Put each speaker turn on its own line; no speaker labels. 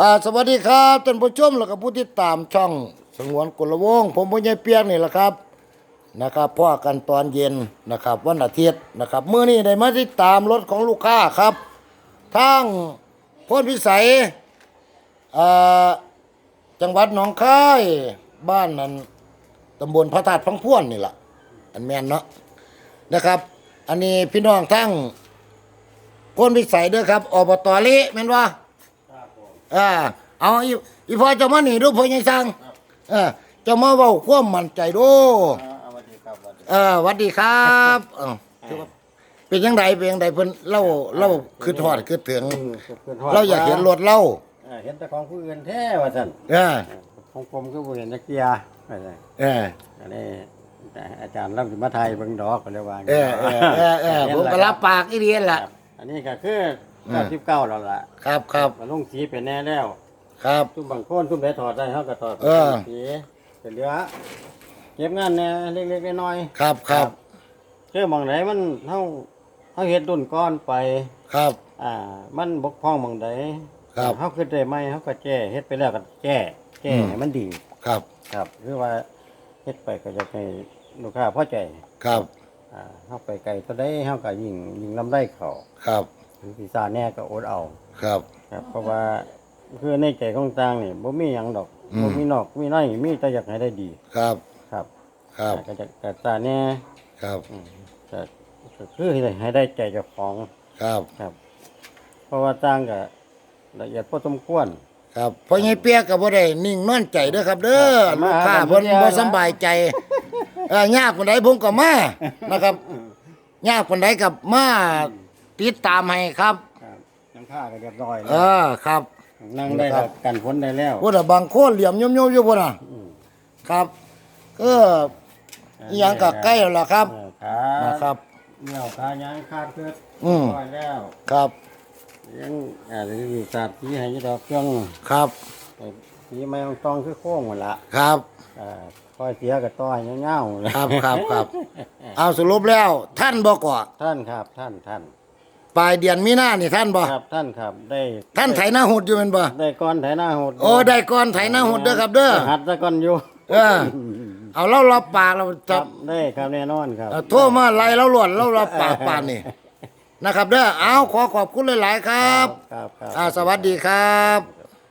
อ่าสวัสดีครับท่านผู้ชมแล้วก็ผู้ที่ตามช่องสงวนกุลวงศ์ผมพ่อใหญ่เปียกนี่แหละครับนะครับพ่อกันตอนเย็นนะครับ วันอาทิตย์นะครับเมื่อนี้ได้มาติดตามรถของลูกค้าครับทางพ้นพิสัยอ่าจังหวัดหนองคายบ้านนั้นตำบลพระธาตุพังพ่วนนี่แหละอันแมนเนาะนะครับ อันนี้พี่น้องทั้งพ้นพิสัยด้อครับอบตเละแม่นว่า อ่าเอาอีอีพ่อเจะมาหนีดูพ่อยังสั่งเออเจะมาเว้าความมั่นใจดู
สวัสดีครับสวัสดี
เออหวัดดีครับเออเป็นยังไงเป็นยังไงเพิ่นเล่าเล่าคือทอดคือถึงเราอยากเห็นรถเล่า
เออเห็นแต่ของผู้อื่นแท้ว่าซั่น
เออ
ของผมก็บ่เห็นนักเกียร์ว่าซั่น
เออ
อันนี้แต่อาจารย์รับสิมาไทยเบิ่งดอกก็เลยว่า
เออเออเออเออผมก็รับปากอีเดียน
ค
ล่ะ
รับอันนี้ก็คือ
อืม
99แล้วล่ะ
ครับครับ
มาลงสีเป็นแน่แล้ว
ครับ
ทุกบางคนทุกได้ถอดได้เฮาก็ถอด
เออ
สีเป็นเหลือเก็บงานแหน่เล็กๆน้อย
ครับครับ
ๆคือหมองไหนมันเฮาเฮาเฮ็ดรุ่นก้อนไป
ครับ
อ่า มันบกพร่องหมองใด
ครับ
เฮาคิดได้ไหมเฮาก็แก้เฮ็ดไปแล้วก็แก้แก้
อืม
ให้มันดี
ครับ
ครับคือว่าเฮ็ดไปก็จะให้ลูกค้าพอใจ
ครับ
อ่าเฮาไปไกลตัวใดเฮาก็ยิ่งยิ่งลำได้เขา
ครับ
ถึงพิซาแน่ก็อดเอา
ครับ
ครับ เพราะว่าคือในใจของต่างนี่บ่มีหยังดอก
อืม
บ่มีนอกมีในมีแต่อยากให้ได้ดี
ครับ
ครับ
ครับ
ก็จะกระตาแน่
ครับ
อืมก็ก็คือให้ได้ใจเจ้าของ
ครับ
ครับ เพราะว่าต่างก็ละเอียดพอสมควร
ครับพ่อใหญ่เปียกก็บ่ได้นิ่งนอนใจเด้อครับเด้อ
ครับ
ลูกค้า
มา
เพิ่น
มา
บ่สำบายใจเอ่อยากปานใดผมก็มานะครับยากปานใดกับมา ติดตามให้ครับ
ครับยังค่าก็เรียบร้อย
เอ
แล้ว
อครับ
นั่งได้
ครั
แล้
บ
วกันฝนได้แล้ว
พุ่นน่ะบางโคนเหลี่ยมย่อมๆอยู่พุ่นน่ะ
อืม
ครับเอออีหยังก็ใกล้แล้วล่ะครับ
เออขา
นะครับ
เหนี่ยวขายางคาดเกิด
อืม
ร้อยแล้ว
ครับ
ยังอ่าหรือศาสตร์ที่ให้อยี่ดอกเครื่อง
ครับ
สีไม้ตองคือโค้งหมดละ
ครับ
อ่าคอยเสียกับต้อยเงาๆเลย
ครับครับครับ เอาสรุปแล้ว ท่านบ่ก่อ
ท่านครับท่านท่าน
ปลายเดือนมีนานี่ท่านบ่
ครับท่านครับได้
ท่านไถนาหุดอยู่แม่นบ่
ได้ก้อนไถหน้าหด
โอ้ได้ก่อนไถนาหุดเด้อครับเด้อ
หัดซะก่อนอยู่
เออเอาเรารับปากเรา
ค
จะ
รับได้ครับแน่นอนครับ
เอ่อโทรมาไล่เราหลวนเรารับปากปานนี่นะครับเด้อเอาขอขอบคุณหลาย ๆ ครับ
ครับครับ
อ่าสวัสดีครับ